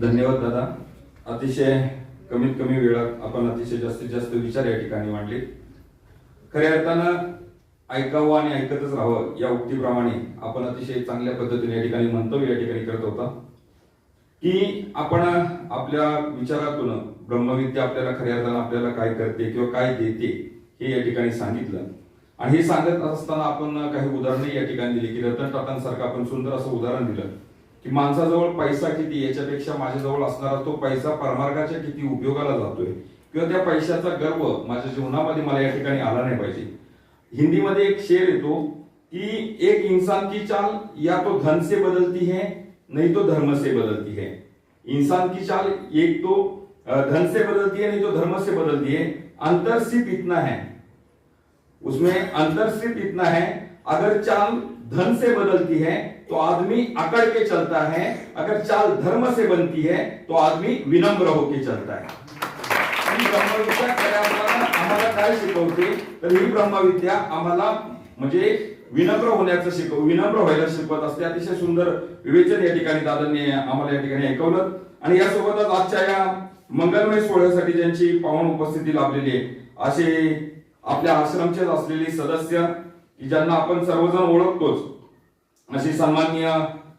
धन्यवाद दादा. अतिशय कमीत कमी वेळात आपण अतिशय जास्तीत जास्त विचार या ठिकाणी मांडले. खऱ्या अर्थानं ऐकावं आणि ऐकतच राहावं या उक्तीप्रमाणे आपण अतिशय चांगल्या पद्धतीने या ठिकाणी मंतव्य या ठिकाणी करत होता. की आपण आपल्या विचारातून ब्रह्मविद्या आपल्याला खऱ्या अर्थानं आपल्याला काय करते किंवा काय देते हे या ठिकाणी सांगितलं. आणि हे सांगत असताना आपण काही उदाहरणे या ठिकाणी दिली की रतन टाटांसारखं आपण सुंदर असं उदाहरण दिलं. की माणसाजवळ पैसा किती याच्यापेक्षा माझ्याजवळ असणारा तो पैसा परमार्गाच्या किती उपयोगाला जातोय? किंवा त्या पैशाचा गर्व माझ्या जीवनामध्ये मला या ठिकाणी आला नाही पाहिजे. हिंदीमध्ये एक शेर येतो की एक इंसान की चाल या तो धन से बदलती है नहीं तो धर्म से बदलती है. इंसान की चाल एक तो धन से बदलती है नहीं तो धर्म से बदलती है. अंतर सिर्फ इतना है. उसमें अंतर सिर्फ इतना है अगर चाल धन से बदलती है तो आदमी अकड़ के चलता है। अगर चाल धर्म से बनती है तो आदमी विनम्र होके चलता है। ही ब्रह्मविद्या खऱ्या अर्थानं आम्हाला काय शिकवते? तर ही ब्रह्मविद्या आम्हाला म्हणजे विनम्र होण्याचं शिकव विनम्र व्हायला शिकवत असते. अतिशय सुंदर विवेचन या ठिकाणी दादांनी आम्हाला या ठिकाणी ऐकवलं. आणि यासोबतच आजच्या या मंगलमय सोहळ्यासाठी ज्यांची पाहुण उपस्थिती लाभलेली आहे असे आपल्या आश्रमचेच असलेले सदस्य की ज्यांना आपण सर्वजण ओळखतोच. अशी सन्माननीय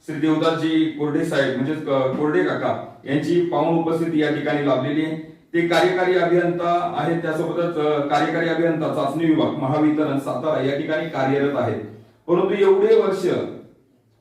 श्री देवदासजी कोरडे साहेब म्हणजेच कोरडे काका यांची पाहून उपस्थिती या ठिकाणी लाभलेली आहे. ते कार्यकारी अभियंता आहेत त्यासोबतच कार्यकारी अभियंता चाचणी विभाग महावितरण सातारा या ठिकाणी कार्यरत आहेत. परंतु एवढे वर्ष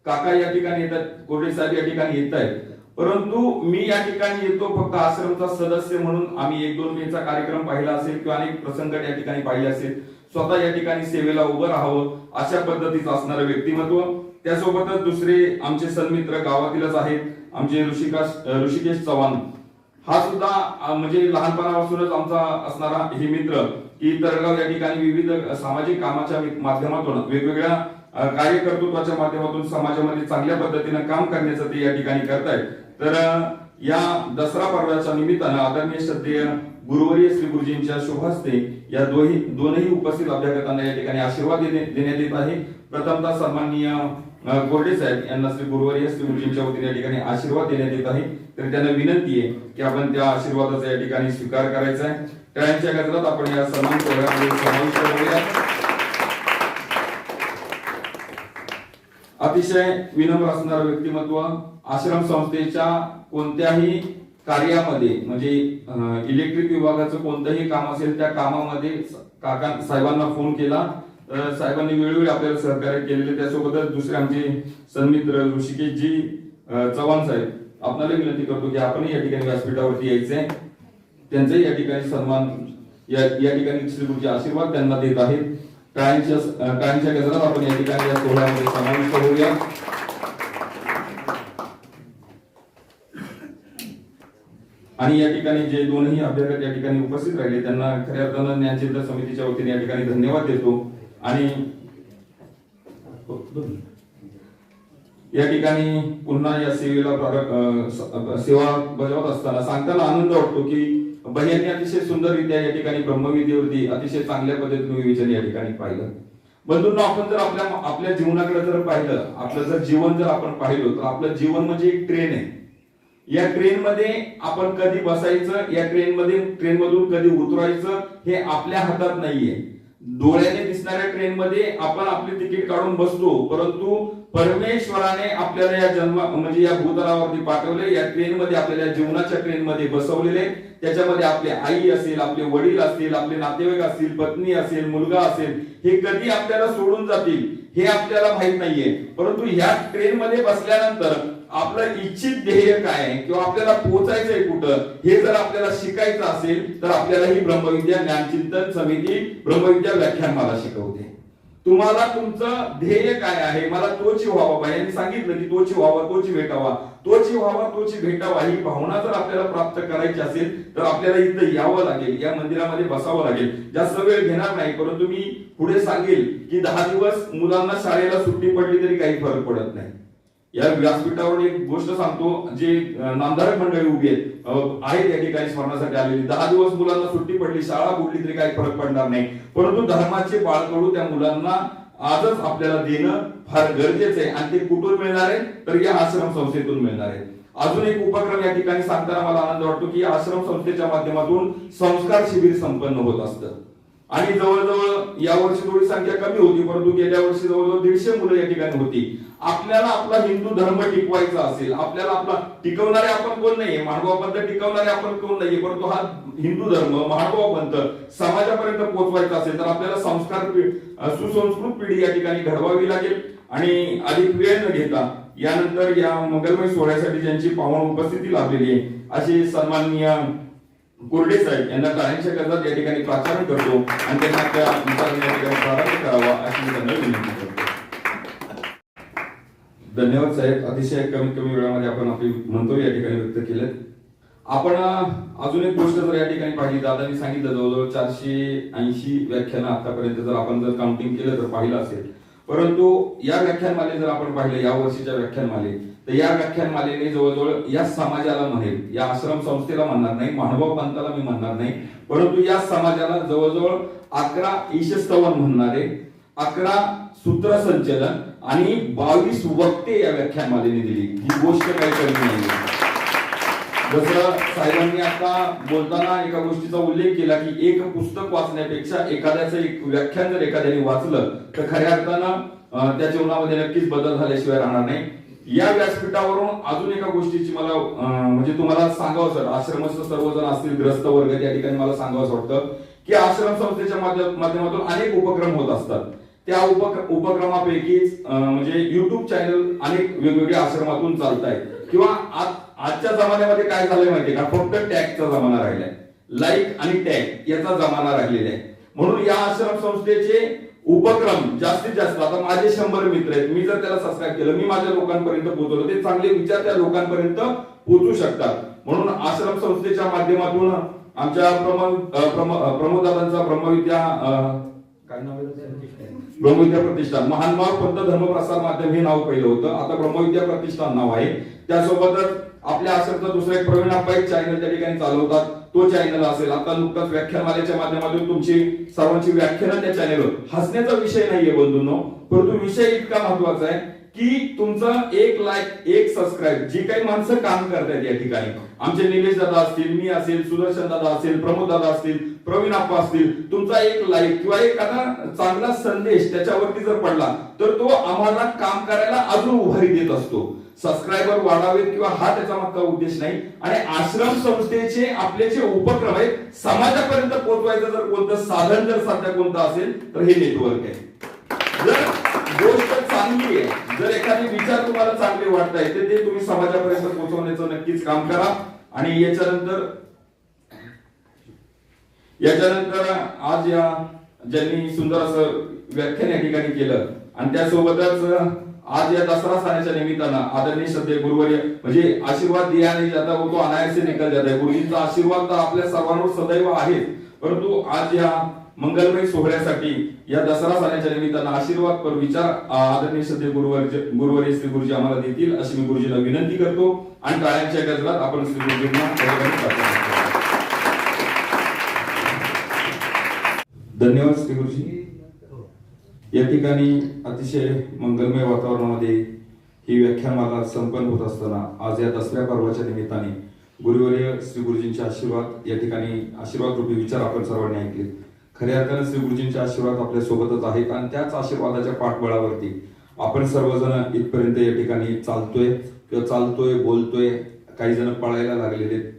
काका या ठिकाणी येतात कोरडे साहेब या ठिकाणी येत आहेत. परंतु मी या ठिकाणी येतो फक्त आश्रमचा सदस्य म्हणून. आम्ही एक दोन मेचा कार्यक्रम पाहिला असेल किंवा अनेक प्रसंग या ठिकाणी पाहिले असेल. स्वतः या ठिकाणी सेवेला उभं राहावं अशा पद्धतीचं असणारं व्यक्तिमत्व. त्यासोबतच दुसरे आमचे सन्मित्र गावातीलच आहेत आमचे ऋषिकाश ऋषिकेश चव्हाण. हा सुद्धा म्हणजे लहानपणापासूनच आमचा असणारा हे मित्र की तरगाव या ठिकाणी विविध सामाजिक कामाच्या माध्यमातून वेगवेगळ्या कार्यकर्तृत्वाच्या माध्यमातून समाजामध्ये चांगल्या पद्धतीनं काम करण्याचं ते या ठिकाणी करतायत. तर या दसरा पर्वाच्या निमित्तानं आदरणीय श्रद्धेय गुरुवर्य श्री गुरुजींच्या शुभास्ते या दोन्ही दोनही उपस्थित अभ्यागतांना या ठिकाणी आशीर्वाद देण्यात येत आहे. प्रथमतः सन्माननीय अ, साहेब यांना श्री गुरुवारी श्री गुरुजींच्या वतीने या ठिकाणी आशीर्वाद देण्यात येत आहे. तर त्यांना विनंती आहे की आपण त्या आशीर्वादाचा या ठिकाणी स्वीकार करायचा आहे. टाळ्यांच्या गजरात आपण या सन्मान प्रोग्राममध्ये समाविष्ट करूया. अतिशय विनम्र असणारं व्यक्तिमत्व आश्रम संस्थेच्या कोणत्याही कार्यामध्ये म्हणजे इलेक्ट्रिक विभागाचं कोणतंही काम असेल त्या कामामध्ये काका साहेबांना फोन केला. तर साहेबांनी वेळोवेळी आपल्याला सहकार्य केलेले त्यासोबतच दुसरे आमचे सन्मित्र ऋषिकेशजी जी चव्हाण साहेब आपणाला विनंती करतो की आपणही या ठिकाणी व्यासपीठावरती यायचंय. त्यांचाही या ठिकाणी सन्मान या या ठिकाणी श्री गुरुजी आशीर्वाद त्यांना देत आहेत. टाळ्यांच्या टाळ्यांच्या गजरात आपण या ठिकाणी या सोहळ्यामध्ये समाविष्ट होऊया. आणि या ठिकाणी जे दोनही अभ्यागत या ठिकाणी उपस्थित राहिले त्यांना खऱ्या अर्थानं ज्ञानचिंतन समितीच्या वतीने या ठिकाणी धन्यवाद देतो. आणि या ठिकाणी पुन्हा या सेवेला सेवा बजावत असताना सांगताना आनंद वाटतो की बहिणी अतिशय सुंदररित्या या ठिकाणी ब्रह्मविद्येवरती अतिशय चांगल्या पद्धतीने विवेचन या ठिकाणी पाहिलं. बंधूंना आपण जर आपल्या आपल्या जीवनाकडे जर पाहिलं आपलं जर जीवन जर आपण पाहिलं तर आपलं जीवन म्हणजे एक ट्रेन आहे. या ट्रेन मध्ये आपण कधी बसायचं या ट्रेन मध्ये ट्रेन मधून कधी उतरायचं हे आपल्या हातात नाहीये. डोळ्याने दिसणाऱ्या ट्रेन मध्ये आपण आपले तिकीट काढून बसतो परंतु परमेश्वराने आपल्याला या जन्म म्हणजे या भूतलावरती पाठवले या ट्रेन मध्ये आपल्याला जीवनाच्या ट्रेन मध्ये बसवलेले. त्याच्यामध्ये आपले आई असेल आपले वडील असतील आपले नातेवाईक असतील पत्नी असेल मुलगा असेल हे कधी आपल्याला सोडून जातील हे आपल्याला माहीत नाहीये. परंतु ह्या ट्रेन मध्ये बसल्यानंतर आपलं इच्छित ध्येय काय आहे किंवा आपल्याला पोहोचायचंय कुठं हे जर आपल्याला शिकायचं असेल तर आपल्याला ही ब्रह्मविद्या ज्ञानचिंतन समिती ब्रह्मविद्या व्याख्यानमाला शिकवते. तुम्हाला तुमचं ध्येय काय आहे? मला तोची व्हावा बा. यांनी सांगितलं की तोची व्हावा तोची भेटावा. तोची व्हावा तोची भेटावा ही भावना जर आपल्याला प्राप्त करायची असेल तर आपल्याला इथं यावं लागेल या मंदिरामध्ये बसावं लागेल. जास्त वेळ घेणार नाही परंतु मी पुढे सांगेल की दहा दिवस मुलांना शाळेला सुट्टी पडली तरी काही फरक पडत नाही. या व्यासपीठावर एक गोष्ट सांगतो जे नामधारक मंडळी उभी आहेत आहेत या ठिकाणी स्मरणासाठी आलेली. दहा दिवस मुलांना सुट्टी पडली शाळा बुडली तरी काही फरक पडणार नाही. परंतु धर्माचे बाळकडू त्या मुलांना आजच आपल्याला देणं फार गरजेचं आहे. आणि ते कुठून मिळणार आहे? तर या आश्रम संस्थेतून मिळणार आहे. अजून एक उपक्रम या ठिकाणी सांगताना मला आनंद वाटतो की आश्रम संस्थेच्या माध्यमातून संस्कार शिबिर संपन्न होत असतं. आणि जवळजवळ या वर्षी थोडी संख्या कमी होती परंतु गेल्या वर्षी जवळजवळ दीडशे मुलं या ठिकाणी होती. आपल्याला आपला हिंदू धर्म टिकवायचा असेल आपल्याला आपला टिकवणारे आपण कोण नाहीये? मानवा पंथ टिकवणारे आपण कोण नाहीये? परंतु हा हिंदू धर्म मानवा पंथ समाजापर्यंत पोहोचवायचा असेल तर आपल्याला संस्कार सुसंस्कृत पिढी या ठिकाणी घडवावी लागेल. आणि अधिक वेळ न घेता यानंतर या मंगलमय सोहळ्यासाठी ज्यांची पाहुण उपस्थिती लाभलेली आहे असे सन्माननीय कोरडे साहेब यांना टाळ्यांच्या कर्जात या ठिकाणी प्राचारण करतो आणि त्यांना त्या विचारांनी या ठिकाणी प्रारंभ करावा अशी मी त्यांना विनंती करतो. धन्यवाद साहेब. अतिशय कमीत कमी वेळामध्ये आपण आपली मंतव्य या ठिकाणी व्यक्त केलेत. आपण अजून एक गोष्ट जर या ठिकाणी पाहिली दादांनी सांगितलं जवळजवळ चारशे ऐंशी व्याख्यानं आतापर्यंत जर आपण जर काउंटिंग केलं तर पाहिलं असेल. परंतु या व्याख्यानमाले जर आपण पाहिलं या वर्षीच्या व्याख्यानमाले तर या व्याख्यानमालेने जवळजवळ या समाजाला म्हणेल या आश्रम संस्थेला म्हणणार नाही माणभाव पंथाला मी म्हणणार नाही परंतु या समाजाला जवळजवळ अकरा ईशस्तवन म्हणणारे अकरा सूत्रसंचलन आणि बावीस वक्ते या व्याख्यानमालेने दिली. ही गोष्ट काही कमी नाही. जसं साहेबांनी आता बोलताना एका गोष्टीचा उल्लेख केला की एक पुस्तक वाचण्यापेक्षा एखाद्याचं एक व्याख्यान जर एखाद्याने वाचलं तर खऱ्या अर्थानं त्या जीवनामध्ये नक्कीच बदल झाल्याशिवाय राहणार नाही. या व्यासपीठावरून अजून एका गोष्टीची मला म्हणजे तुम्हाला सांगावं सर आश्रमस्थ सर्वजण असतील ग्रस्त वर्ग त्या ठिकाणी मला सांगावं वाटतं की आश्रम संस्थेच्या माध्यमातून अनेक उपक्रम होत असतात. त्या उपक्र उपक्रमापैकीच म्हणजे युट्यूब चॅनल अनेक वेगवेगळ्या आश्रमातून चालत आहेत किंवा आजच्या जमान्यामध्ये काय झालंय माहितीये का? फक्त टॅगचा जमाना राहिलाय. लाईक आणि टॅग याचा जमाना राहिलेला आहे. म्हणून या आश्रम संस्थेचे उपक्रम जास्तीत जास्त. आता माझे शंभर मित्र आहेत. मी जर त्याला सबस्क्राईब केलं मी माझ्या लोकांपर्यंत पोहोचवलं ते चांगले विचार त्या लोकांपर्यंत पोहोचू शकतात. म्हणून आश्रम संस्थेच्या माध्यमातून आमच्या प्रमोदादांचा ब्रह्मविद्या काय नाव ब्रह्मविद्या प्रतिष्ठान. महानुभाव पंत धर्म प्रसार माध्यम हे नाव पहिलं होतं. आता ब्रह्मविद्या प्रतिष्ठान नाव आहे. त्यासोबतच आपल्या आश्रमचा दुसरा एक प्रवीण आप्पा एक चॅनल त्या ठिकाणी चालवतात. तो चॅनल असेल. आता नुकताच व्याख्यानमालेच्या माध्यमातून तुमची सर्वांची व्याख्यानं त्या चॅनलवर हसण्याचा विषय नाहीये बंधूंनो. परंतु विषय इतका महत्त्वाचा आहे. की तुमचं एक लाईक एक सबस्क्राईब जी काही माणसं काम करतायत या ठिकाणी. आमचे निलेश दादा असतील मी असेल सुदर्शन दादा असेल प्रमोद दादा असतील प्रवीण आप्पा असतील तुमचा एक लाईक किंवा एखादा चांगला संदेश त्याच्यावरती जर पडला तर तो आम्हाला काम करायला अजून उभारी देत असतो. सबस्क्रायबर वाढावेत किंवा हा त्याचा मागचा उद्देश नाही. आणि आश्रम संस्थेचे आपले जे उपक्रम आहेत समाजापर्यंत पोहोचवायचं जर कोणतं साधन जर सध्या कोणतं असेल तर हे नेटवर्क आहे. जर चांगली आहे. जर एखादे विचार तुम्हाला चांगले वाटताय तर ते तुम्ही समाजापर्यंत पोहोचवण्याचं नक्कीच काम करा. आणि याच्यानंतर याच्यानंतर आज या ज्यांनी सुंदर असं व्याख्यान या ठिकाणी केलं आणि त्यासोबतच आज या दसरा सणाच्या निमित्तानं आदरणीय श्रद्धे गुरुवर्य म्हणजे आशीर्वाद दिया नाही जाता वो तो अनायसे निकल जाता है गुरुजींचा आशीर्वाद तर आपल्या सर्वांवर सदैव आहे. परंतु आज या मंगलमय सोहळ्यासाठी या दसरा सणाच्या निमित्तानं आशीर्वाद पर विचार आदरणीय सध्या गुरुवर्य गुरुवर्य श्री गुरुजी आम्हाला देतील अशी मी गुरुजीला विनंती करतो. आणि टाळ्यांच्या गजरात आपण श्री गुरुजींना धन्यवाद श्री गुरुजी. या ठिकाणी अतिशय मंगलमय वातावरणामध्ये ही व्याख्यानमाला संपन्न होत असताना आज या दसऱ्या पर्वाच्या निमित्ताने गुरुवर्य श्री गुरुजींचे आशीर्वाद या ठिकाणी आशीर्वाद रूपी विचार आपण सर्वांनी ऐकले खऱ्या अर्थानं श्री गुरुजींचे आशीर्वाद आपल्या सोबतच आहेत आणि त्याच आशीर्वादाच्या पाठबळावरती आपण सर्वजण इथपर्यंत या ठिकाणी चालतोय किंवा चालतोय बोलतोय काही जण पळायला लागलेले आहेत.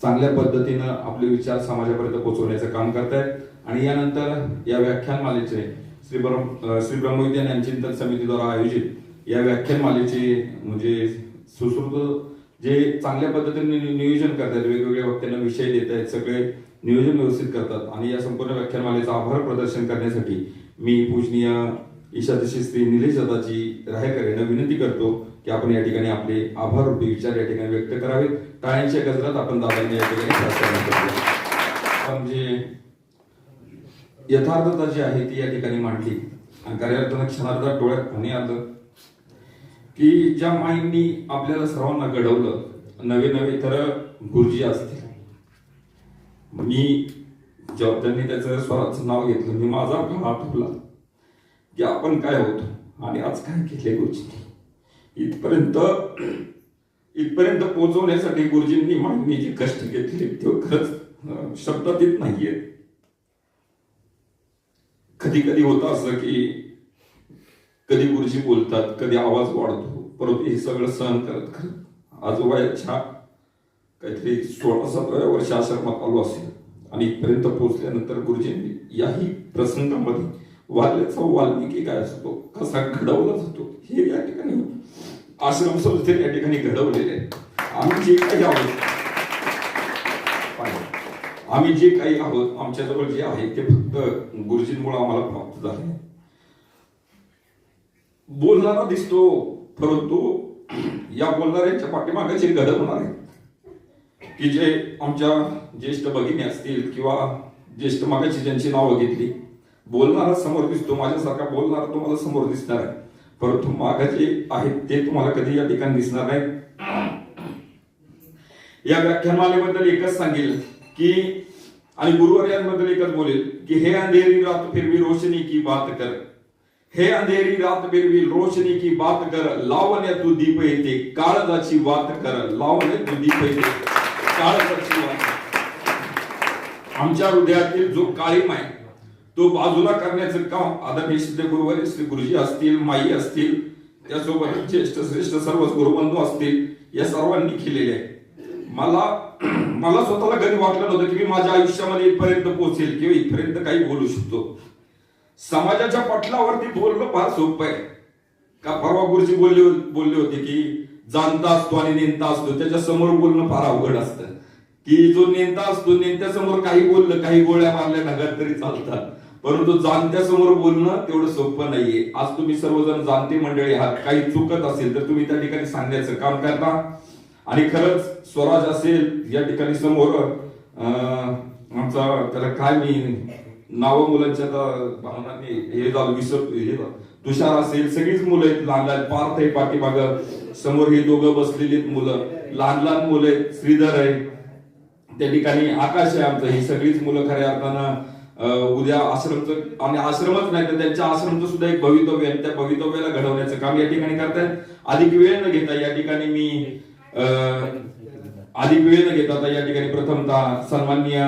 चांगल्या पद्धतीनं आपले विचार समाजापर्यंत पोहोचवण्याचं काम करतायत आणि यानंतर या व्याख्यानमालेचे श्री ब्रह्म श्री ब्रह्मविद्यान यांची चिंतन समितीद्वारा आयोजित या व्याख्यानमालेचे म्हणजे सुश्रुत जे चांगल्या पद्धतीने नियोजन करतायत वेगवेगळ्या वक्त्यांना विषय देत आहेत सगळे नियोजन व्यवस्थित करतात. आणि या संपूर्ण व्याख्यानमालेचं आभार प्रदर्शन करण्यासाठी मी पूजनीय ईशादशी श्री निलेश दादाजी राहेकर यांना विनंती करतो की आपण या ठिकाणी आपले आभार रूपी विचार या ठिकाणी व्यक्त करावेत. टाळ्यांच्या गजरात आपण दादांनी या ठिकाणी प्रार्थना जे यथार्थता जी आहे ती या ठिकाणी मांडली. आणि कार्यार्थानं क्षणार्धात डोळ्यात पाणी आलं की ज्या माईंनी आपल्याला सर्वांना घडवलं नवे नवे तर गुरुजी असतील मी जेव्हा त्यांनी त्याचं स्वराचं नाव घेतलं मी माझा काळ आठवला की आपण काय होतो? आणि आज काय केले गुरुजींनी? इथपर्यंत इथपर्यंत पोहोचवण्यासाठी गुरुजींनी मागणी जे कष्ट घेतले ते खरंच शब्दात येत नाहीये. कधी कधी होतं असं की कधी गुरुजी बोलतात कधी आवाज वाढतो परंतु हे सगळं सहन करत करत आजोबाच्या काहीतरी सोळा सतराव्या वर्ष आश्रमात आलो असेल. आणि इथपर्यंत पोहोचल्यानंतर गुरुजींनी याही प्रसंगामध्ये वाल्याचा वाल्मिकी काय असतो कसा घडवला जातो हे या ठिकाणी आश्रम संस्थेने या ठिकाणी घडवलेले आम्ही जे काही आहोत आम्ही जे काही आहोत आमच्याजवळ जे आहे ते फक्त गुरुजींमुळे आम्हाला प्राप्त झाले बोलणारा दिसतो परंतु या बोलणाऱ्यांच्या पाठीमागे जे घडवणार आहे की जे आमच्या ज्येष्ठ भगिनी असतील किंवा ज्येष्ठ मागाची ज्यांची नावं घेतली बोलणारा समोर दिसतो माझ्यासारखा बोलणारा तुम्हाला समोर दिसणार आहे. परंतु मागा जे आहेत ते तुम्हाला कधी या ठिकाणी दिसणार नाही या व्याख्यानमालेबद्दल एकच सांगेल की आणि गुरुवर्यांबद्दल एकच बोलेल की हे अंधेरी रात फिरवी रोशनी की बात कर. हे अंधेरी रात फिरवी रोशनी की बात कर. लावण्या तू दीप येते काळजाची बात कर. लावण्या तू दीप येते. आमच्या हृदयातील जो काळीम आहे तो बाजूला करण्याचं काम आदरणीय सिद्ध गुरुवारी श्री गुरुजी असतील माई असतील त्यासोबत ज्येष्ठ श्रेष्ठ सर्व गुरुबंधू असतील या सर्वांनी केलेले आहे. मला मला स्वतःला कधी वाटलं नव्हतं की मी माझ्या आयुष्यामध्ये इथपर्यंत पोहोचेल किंवा इथपर्यंत काही बोलू शकतो. समाजाच्या पटलावरती बोलणं फार सोपं आहे. का परवा गुरुजी बोलले बोलले होते की जाणता असतो आणि नेमता असतो. त्याच्यासमोर बोलणं फार अवघड असतं. की जो नेमता असतो नेमत्या समोर काही बोललं काही गोळ्या मारल्या नगर तरी चालतात. परंतु जाणत्या समोर बोलणं तेवढं सोपं नाहीये. आज तुम्ही सर्वजण जाणते मंडळी आहात. काही चुकत असेल तर तुम्ही त्या ठिकाणी सांगण्याचं काम करता. आणि खरंच स्वराज असेल या ठिकाणी समोर आमचा त्याला काय मी नाव मुलांच्या भावनांनी हे झालं विसर हे झालं. तुषार असेल सगळीच मुलं आहेत लहान लहान पार्थ आहे पाठीमाग. समोर हे दोघं बसलेली आहेत मुलं. लहान लहान मुलं आहेत श्रीधर आहे. त्या ठिकाणी आकाश आहे आमचं. ही सगळीच मुलं खऱ्या अर्थानं उद्या आश्रमचं आणि आश्रमच नाही तर त्यांच्या आश्रमचं सुद्धा एक भवितव्य आहे. त्या भवितव्याला घडवण्याचं काम या ठिकाणी करतायत. अधिक वेळ न घेता या ठिकाणी मी अं, अधिक वेळ न घेता या ठिकाणी प्रथमतः सन्माननीय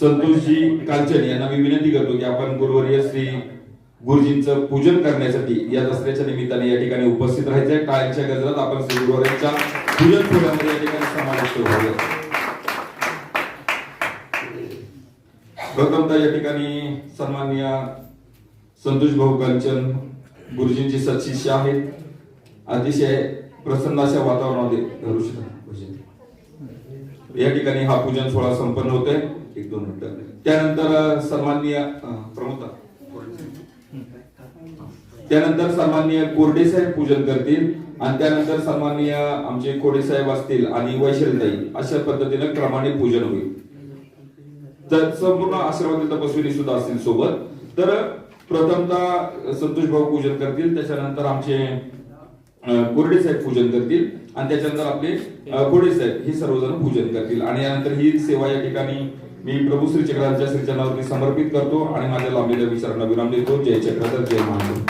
संतोषजी कांचन यांना मी विनंती करतो की आपण गुरुवर्य श्री गुरुजींचं पूजन करण्यासाठी या दसऱ्याच्या निमित्ताने या ठिकाणी उपस्थित राहायचंय टाळ्यांच्या गजरात आपण श्री पूजन सोहळ्यामध्ये या ठिकाणी समाविष्ट व्हावे प्रथमतः या ठिकाणी सन्माननीय संतोष भाऊ कांचन गुरुजींची सत्शिष्य आहेत. अतिशय प्रसन्न अशा वातावरणामध्ये धरू या ठिकाणी हा पूजन सोहळा संपन्न होतोय. एक दोन मिनिटं. त्यानंतर सन्माननीय अ, त्यानंतर सन्माननीय कोरडे साहेब पूजन करतील आणि त्यानंतर सन्माननीय आमचे कोडे साहेब असतील आणि वैशलताई अशा पद्धतीनं क्रमाने पूजन होईल. तर संपूर्ण आश्रमातील तपस्विनी सुद्धा असतील सोबत. तर प्रथमतः संतोष भाऊ पूजन करतील त्याच्यानंतर आमचे कोरडे साहेब पूजन करतील आणि त्याच्यानंतर आपले अं, कोरडे साहेब हे सर्वजण पूजन करतील. आणि यानंतर ही सेवा या ठिकाणी मी प्रभू श्री चक्रांच्या श्रीचरणावरती समर्पित करतो आणि माझ्या लांबलेल्या विचारांना विराम देतो. जय चक्राधर जय महादेव.